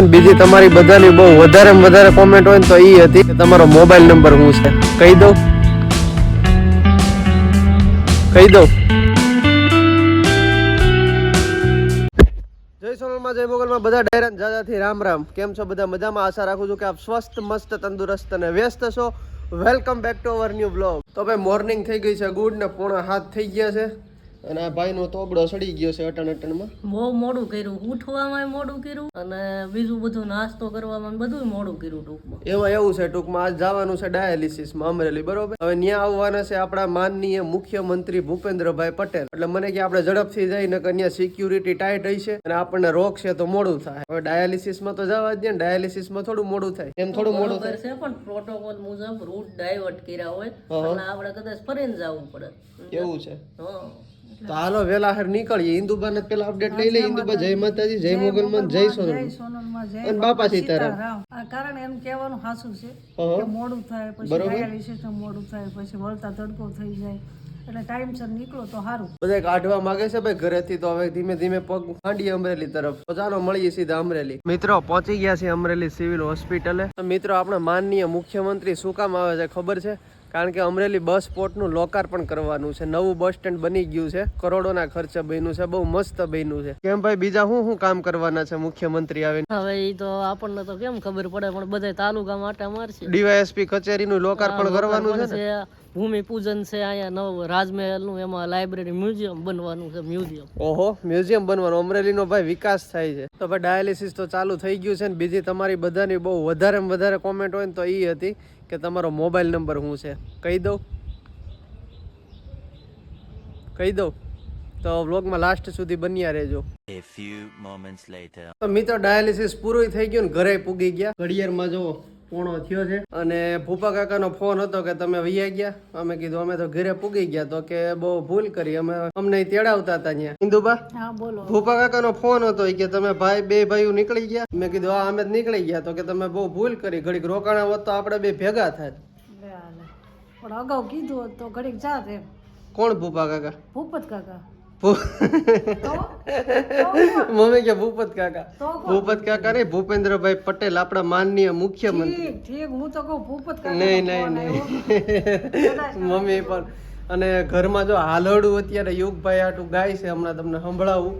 બીજી તમારી બધાની બહુ વધારે વધારે કોમેન્ટ હોય ને તો એ હતી કે તમારો મોબાઈલ નંબર શું છે? કહી દઉં. કહી દઉં. જય સોનલમાં જય બધા ડાયરાન જાજાથી રામ રામ. કેમ છો બધા? મજામાં? આશા રાખું છું કે આપ સ્વસ્થ, મસ્ત, તંદુરસ્ત અને વ્યસ્ત છો. Welcome back to our new blog તો ભાઈ મોર્નિંગ થઈ ગઈ છે. ગુડ ને પૂર્ણ હાથ થઈ ગયા છે. અને આ ભાઈનો તોબડો સડી ગયો છે અટણ અટણમાં. બહુ મોડું કર્યું. ઉઠવામાં મોડું કર્યું અને બીજું બધું નાસ્તો કરવામાં બધું મોડું કર્યું ટૂંકમાં. એમાં એવું છે ટૂંકમાં આજ જવાનું છે ડાયાલિસિસમાં અમરેલી બરોબર? હવે ત્યાં આવવાના છે આપણા માનનીય મુખ્યમંત્રી ભૂપેન્દ્રભાઈ પટેલ. એટલે મને કે આપણે ઝડપથી જઈને કે ત્યાં સિક્યુરિટી ટાઈટ હશે અને આપણને રોકશે તો મોડું થાય. હવે ડાયાલિસિસમાં તો જવા જ દે ને ડાયાલિસિસમાં થોડું મોડું થાય. એમ થોડું મોડું થાય. છે પણ પ્રોટોકોલ મુજબ રૂટ ડાયવર્ટ કર્યા હોય. અને આપણે કદાચ ફરીને જવું પડે. એવું છે. હા. તો હાલો વેલા હાર નીકળીએ. ઇન્દુબાને પેલા અપડેટ લઈ લે ઇન્દુબા જય માતાજી. જય સોનલ સોનલમાં જય અને બાપા સીતારામ. કારણ એમ કહેવાનું સાચું છે કે મોડું થાય પછી ડાયાલિસિસ મોડું થાય પછી વળતા તડકો થઈ જાય. એટલે ટાઈમસર નીકળો તો સારું બધા કાઢવા માંગે છે ભાઈ ઘરેથી તો હવે ધીમે ધીમે પગ માંડીએ અમરેલી તરફ. તો ચાલો મળીએ સીધા અમરેલી. મિત્રો પહોંચી ગયા છે અમરેલી સિવિલ હોસ્પિટલે. મિત્રો આપણે માનનીય મુખ્યમંત્રી શું કામ આવે છે ખબર છે? કારણ કે અમરેલી બસ પોર્ટનું લોકાર્પણ કરવાનું છે. નવું બસ સ્ટેન્ડ બની ગયું છે. કરોડોના ખર્ચે બન્યું છે. બહુ મસ્ત બન્યું છે. કેમ ભાઈ બીજા શું શું કામ કરવાના છે મુખ્યમંત્રી આવીને? હવે એ તો આપણને તો કેમ ખબર પડે પણ બધા તાલુકા માટે મારશે ડીવાયએસપી કચેરીનું લોકાર્પણ કરવાનું છે. છે ભૂમિ પૂજન છે અહીંયા નવ રાજમહેલનું એમાં લાઇબ્રેરી મ્યુઝિયમ બનવાનું છે મ્યુઝિયમ ઓહો મ્યુઝિયમ બનવાનું. અમરેલીનો ભાઈ વિકાસ થાય છે. તો ભાઈ ડાયાલિસિસ તો ચાલુ થઈ ગયું છે ને બીજી તમારી બધાની બહુ વધારે વધારે કોમેન્ટ હોય ને તો એ હતી કે તમારો મોબાઈલ નંબર શું છે? કહી દઉં. કહી દઉં. તો વ્લોગમાં લાસ્ટ સુધી બન્યા રહેજો. A few moments later. તો મિત્રો ડાયાલિસિસ પૂરું થઈ ગયું ને ઘરે પૂગી ગયા. ઘડિયાળમાં જો પોણો થયો છે. અને ભૂપા કાકાનો ફોન હતો કે તમે વૈયા ગયા? અમે કીધું અમે તો ઘરે પૂગી ગયા તો કે બહુ ભૂલ કરી. અમે અમને તેડાવતા હતા ત્યાં. ઇન્દુબા? ભૂપા કાકાનો ફોન હતો કે તમે ભાઈ બે ભાઈઓ નીકળી ગયા? મેં કીધું આ અમે જ નીકળી ગયા. તો કે તમે બહુ ભૂલ કરી. ઘડીક રોકાણા હોત તો આપણે બે ભેગા થાત. પણ અગાઉ કીધું તો ઘડીક જાત એમ. કોણ ભૂપા કાકા? ભૂપત કાકા. મમ્મી કે ભૂપત કાકા. ભૂપત કાકા નહીં ભૂપેન્દ્રભાઈ પટેલ આપણા માનનીય મુખ્યમંત્રી. ઠીક હું તો કહું ભૂપત કાકા નહીં નહીં નહીં. મમ્મી પણ અને ઘરમાં જો હાલડું અત્યારે યુગભાઈ આટું ગાય છે હમણાં તમને સંભળાવું.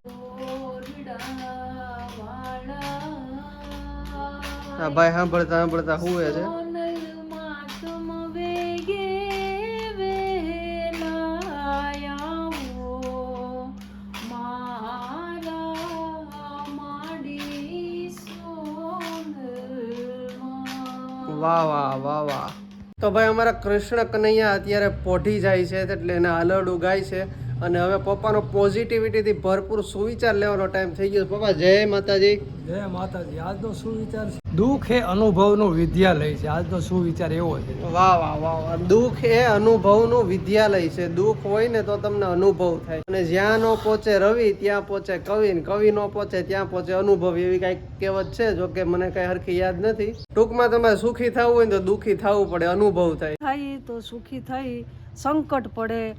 હા ભાઈ સાંભળતા સાંભળતા હુએ છે. વાહ વાહ વાહ વાહ. તો ભાઈ અમારા કૃષ્ણ કનૈયા અત્યારે પોઢી જાય છે એટલે એને અલર્ટ ઉગાય છે. અને હવે પપ્પાનો પોઝિટિવિટીથી ભરપૂર સુવિચાર લેવાનો ટાઈમ થઈ ગયો પપ્પા, જય માતાજી. જય માતાજી. આજનો સુવિચાર છે. દુઃખ એ અનુભવનું વિદ્યાલય છે. આજનો સુવિચાર એવો છે. વાહ વાહ વાહ વાહ. દુઃખ એ અનુભવનું વિદ્યાલય છે. દુઃખ હોય ને તો તમને અનુભવ થાય. અને જ્યાં નો પહોંચે રવિ ત્યાં પહોંચે કવિ કવિ નો પહોંચે ત્યાં પહોંચે અનુભવ. એવી કંઈક કહેવત છે જો કે મને કઈ હરખી યાદ નથી. ટૂંકમાં તમારે સુખી થવું હોય તો દુઃખી થવું પડે અનુભવ થાય. થાય તો સુખી થઈ સંકટ પડે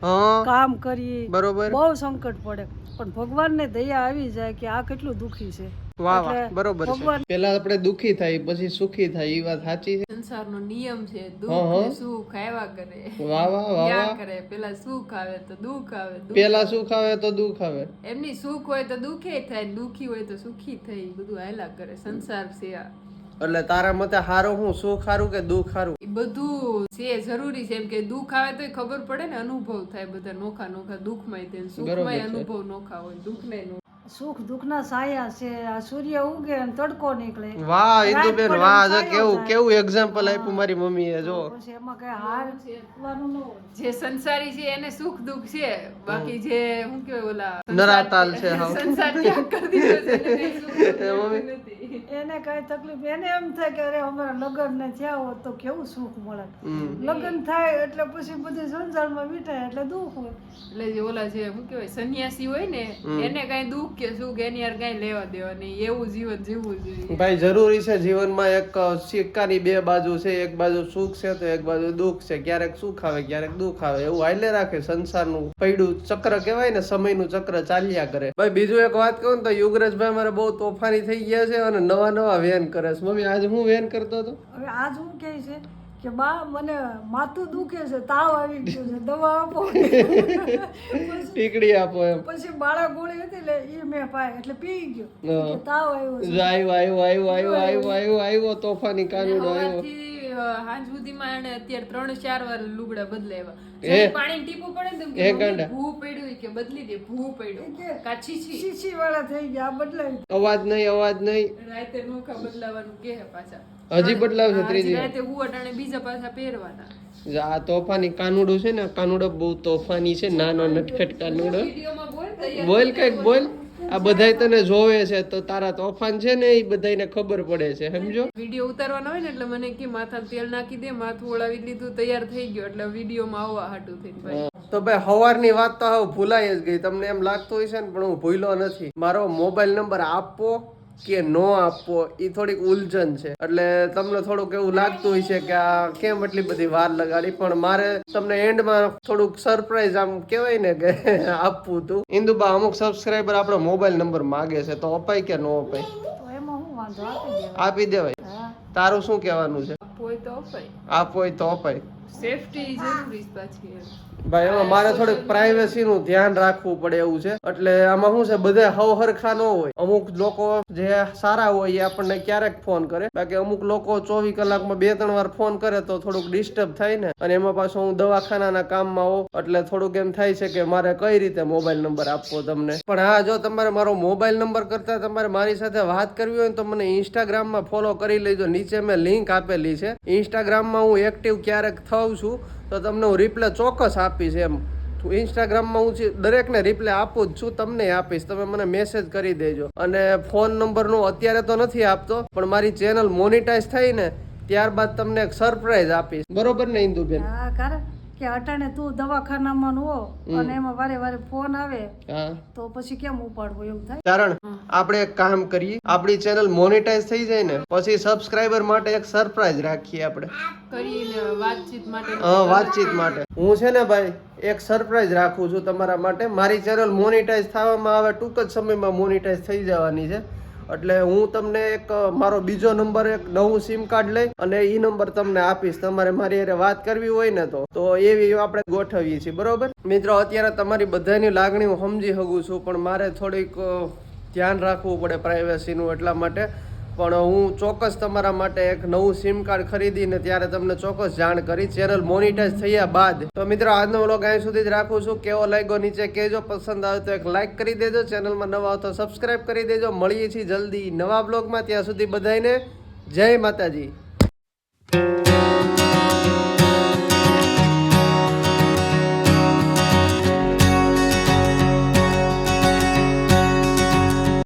કામ કરીએ. બરોબર. બહુ સંકટ પડે. પણ ભગવાનને દયા આવી જાય કે આ કેટલું દુખી છે. વાહ વાહ બરોબર છે. પેલા આપણે દુખી થાય પછી સુખી થાય એ વાત સાચી છે? સંસારનો નિયમ છે દુખ ને સુખ આવ્યા કરે. વાહ વાહ વાહ વાહ. કરે પેલા સુખ આવે તો દુખ આવે દુઃખ પેલા સુખ આવે તો દુખ આવે. એમની સુખ હોય તો દુખે થાય દુખી હોય તો સુખી થઈ બધું હાયલા કરે સંસાર છે આ. એટલે તારા મતે હારું હું સુખ હારું કે દુઃખ હારું? એ બધું છે જરૂરી છે. એમ કે દુઃખ આવે તો ખબર પડે ને અનુભવ થાય બધા નોખા નોખા દુઃખમાં સુખમાં અનુભવ નોખા હોય દુઃખમાં સુખ દુઃખના સાયા છે. આ સૂર્ય ઉગે અને તડકો નીકળે. વાહ ઇન્દુબેન વાહ જો કેવું કેવું એક્ઝામ્પલ આપ્યું મારી મમ્મીએ જો. પછી એમાં કઈ હાર ન જે સંસારી છે એને સુખ દુઃખ છે. બાકી જે હું કેવું ઓલા નરાતાલ છે હા. સંસાર ત્યાગ કરી દીધો છે દુઃખ નથી. એને કઈ તકલીફ એને એમ થાય કે અરે અમારા લગ્ન ને થયા હોત તો કેવું સુખ મળે લગ્ન થાય એટલે પછી બધું સંસારમાં મીઠાય એટલે દુઃખ હોય. એટલે જે ઓલા જે શું કહેવાય સંન્યાસી હોય ને એને કઈ દુઃખ કે સુખ એની યાર કઈ લેવા દેવા નહીં. એવું જીવન જીવવું જોઈએ. ભાઈ જરૂરી છે જીવનમાં એક સિક્કાની બે બાજુ છે એક બાજુ સુખ છે તો એક બાજુ દુઃખ છે. ક્યારેક સુખ આવે ક્યારેક દુઃખ આવે. એવું હાલે રાખે સંસારનું પૈડું ચક્ર કહેવાય ને સમયનું ચક્ર ચાલ્યા કરે. ભાઈ બીજું એક વાત કહું ને તો યુગરાજભાઈ મારે બહુ તોફાની થઈ ગયા છે અને નવા નવા વેન કરે છે. મમ્મી આજે હું વેન કરતો હતો? હવે આજ હું કહે છે કે બા મને માથું દુખે છે તાવ આવી ગયો છે દવા આપો. ટીકડી આપો એમ. પછી બાળક ગોળી હતી એટલે એ મેં પાય એટલે પી ગયો. તાવ આવ્યો છે. આવ્યો આવ્યો આવ્યો આવ્યો આવ્યો આવ્યો. તોફાની કાનુડો આવ્યો. હાંજ સુધીમાં એને અત્યારે ત્રણ ચાર વાર લુગડા બદલાવ્યા. પાણી ટીપું પડે ને એમ કે બદલી દે ભૂ પડ્યો. કાચી છી શીશી વાળા થઈ ગયા બદલાવી અવાજ નહીં અવાજ નહીં. રાતે નોખા બદલાવાનું કે પાછા. હજી બદલાવશે ત્રીજી રાતે હું અટાણે બીજા પાછા પહેરવાના. આ તોફાની કાનુડો છે ને કાનુડો બહુ તોફાની છે નાનો નટખટ કાનુડો. બોલ તૈયાર બોલ કંઈક બોલ. આ બધાય તને જોવે છે તો તારા તોફાન છે ને એ બધાયને ખબર પડે છે સમજો? વીડિયો ઉતારવાનો હોય ને એટલે મને કે માથા તેલ નાખી દે માથું ઓળાવી લીધું તૈયાર થઈ ગયો. એટલે વિડીયોમાં આવવા હાટું થઈ ભાઈ. તો ભાઈ હવારની વાત તો હવે ભૂલાઈ જ ગઈ. તમને એમ લાગતું હોય છે ને પણ હું ભૂલ્યો નથી. મારો મોબાઈલ નંબર આપવો કે નો આપવો એ થોડીક ઉલઝન છે. એટલે તમને થોડુંક એવું લાગતું હોય છે કે આ કેમ એટલી બધી વાર લગાડી? પણ મારે તમને એન્ડમાં થોડુંક સરપ્રાઈઝ આમ કહેવાય ને કે આપવું હતું ઇન્દુબા અમુક સબસ્ક્રાઈબર આપણો મોબાઈલ નંબર માગે છે તો અપાય કે નો અપાય? તો એમાં હું વાંધો આપી દેવાય? તારું શું કહેવાનું છે? આપોય તો અપાય. આપવો તો અપાય. સેફટી જરૂરી પાછી. ભાઈ એમાં મારે થોડીક પ્રાઇવેસી નું ધ્યાન રાખવું પડે એવું છે. એટલે આમાં શું છે બધે હવ હરખા ન હોય. અમુક લોકો જે સારા હોય એ આપણને ક્યારેક ફોન કરે. બાકી અમુક લોકો ચોવીસ કલાકમાં બે ત્રણ વાર ફોન કરે તો થોડુંક ડિસ્ટર્બ થાય ને. અને એમાં પાછું હું દવાખાનાના કામમાં હોઉં એટલે થોડુંક એમ થાય છે કે મારે કઈ રીતે મોબાઈલ નંબર આપવો તમને. પણ હા જો તમારે મારો મોબાઈલ નંબર કરતા તમારે મારી સાથે વાત કરવી હોય તો મને ઇન્સ્ટાગ્રામમાં ફોલો કરી લેજો. નીચે મેં લિંક આપેલી છે. ઇન્સ્ટાગ્રામમાં હું એક્ટિવ ક્યારેક થઉં છું. તો તમને હું રિપ્લે ચોક્કસ આપીશ એમ. ઇન્સ્ટાગ્રામમાં હું દરેકને રિપ્લે આપું જ છું, તમને આપીશ. તમે મને મેસેજ કરી દેજો. અને ફોન નંબરનું અત્યારે તો નથી આપતો, પણ મારી ચેનલ મોનિટાઈઝ થઈ ને ત્યારબાદ તમને એક સરપ્રાઈઝ આપીશ. બરોબર ને, ઇન્દુબેન? હા કે અટાણે તું દવાખાનામાં હો અને એમાં વારે વારે ફોન આવે તો પછી કેમ ઉપાડવું એવું થાય? કારણ આપણે એક કામ કરીએ. આપણી ચેનલ મોનેટાઈઝ થઈ જાય ને પછી સબસ્ક્રાઇબર માટે એક સરપ્રાઈઝ રાખીએ આપણે. વાતચીત માટે. હા વાતચીત માટે. હું છે ને ભાઈ એક સરપ્રાઈઝ રાખું છું તમારા માટે. મારી ચેનલ મોનેટાઈઝ થવામાં આવે ટૂંક જ સમયમાં મોનેટાઈઝ થઈ જવાની છે. એટલે હું તમને એક, મારો બીજો નંબર એક નવું સિમ કાર્ડ લઈ અને એ નંબર તમને આપીશ. તમારે મારી અરે વાત કરવી હોય ને તો. તો એવી આપણે ગોઠવીએ છીએ, બરોબર? મિત્રો, અત્યારે તમારી બધાની લાગણી હું સમજી શકું છું, પણ મારે થોડીક ધ્યાન રાખવું પડે પ્રાઇવેસીનું એટલા માટે. પણ હું ચોક્કસ તમારા માટે એક નવું સિમ કાર્ડ ખરીદીને ત્યારે તમને ચોક્કસ જાણ કરી. ચેનલ મોનિટાઈઝ થયા બાદ. તો મિત્રો, આજનો વ્લોગ અહીં સુધી જ રાખું છું. કેવો લાગ્યો નીચે કહેજો. પસંદ આવે તો એક લાઈક કરી દેજો. ચેનલમાં નવા આવતો તો સબસ્ક્રાઇબ કરી દેજો. મળીએ છીએ જલ્દી નવા બ્લોગમાં ત્યાં સુધી બધાને જય માતાજી.